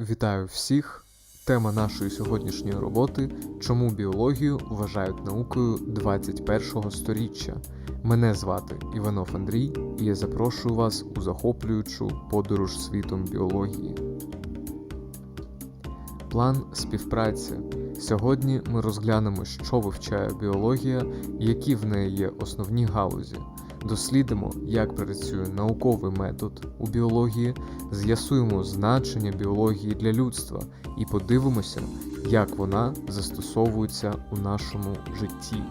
Вітаю всіх! Тема нашої сьогоднішньої роботи Чому біологію вважають наукою 21-го сторіччя. Мене звати Іванов Андрій, і я запрошую вас у захоплюючу подорож світом біології. План співпраці. Сьогодні ми розглянемо, що вивчає біологія які в неї є основні галузі. Дослідимо, як працює науковий метод у біології, з'ясуємо значення біології для людства і подивимося, як вона застосовується у нашому житті.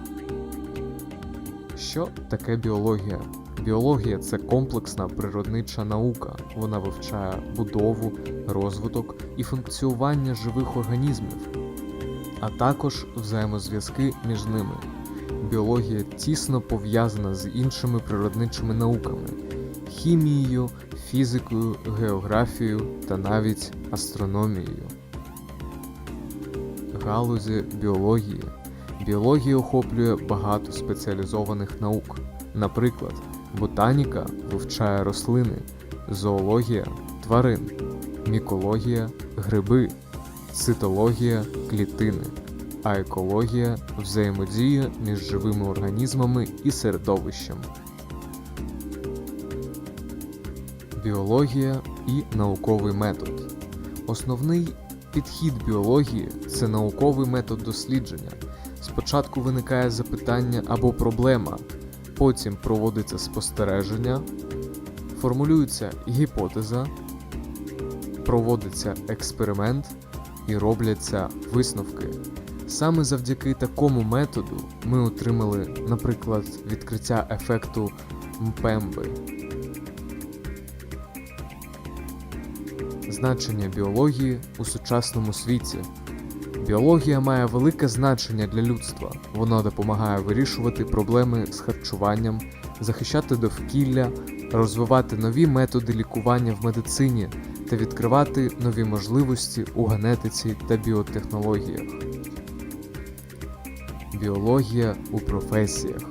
Що таке біологія? Біологія це комплексна природнича наука. Вона вивчає будову, розвиток і функціонування живих організмів, а також взаємозв'язки між ними. Біологія тісно пов'язана з іншими природничими науками хімією, фізикою, географією та навіть астрономією. Галузі біології. Біологія охоплює багато спеціалізованих наук. Наприклад, ботаніка вивчає рослини, зоологія тварин, мікологія гриби, цитологія клітини, а екологія взаємодія між живими організмами і середовищем. Біологія і науковий метод. Основний підхід біології це науковий метод дослідження. Спочатку виникає запитання або проблема, потім проводиться спостереження, формулюється гіпотеза, проводиться експеримент і робляться висновки. Саме завдяки такому методу ми отримали, наприклад, відкриття ефекту Мпемби. Значення біології у сучасному світі. Біологія має велике значення для людства. Вона допомагає вирішувати проблеми з харчуванням, захищати довкілля, розвивати нові методи лікування в медицині та відкривати нові можливості у генетиці та біотехнологіях. Біологія у професіях.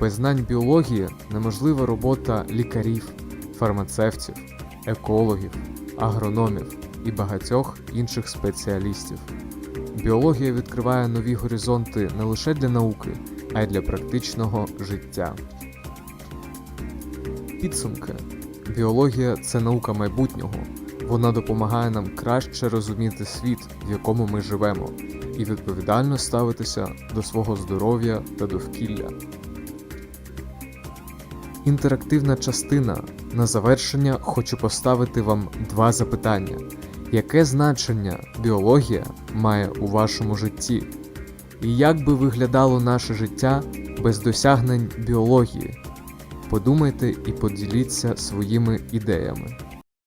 Без знань біології неможлива робота лікарів, фармацевтів, екологів, агрономів і багатьох інших спеціалістів. Біологія відкриває нові горизонти не лише для науки, а й для практичного життя. Підсумки. Біологія це наука майбутнього. Вона допомагає нам краще розуміти світ, в якому ми живемо, і відповідально ставитися до свого здоров'я та довкілля. Інтерактивна частина. На завершення хочу поставити вам два запитання. Яке значення біологія має у вашому житті? І як би виглядало наше життя без досягнень біології? Подумайте і поділіться своїми ідеями.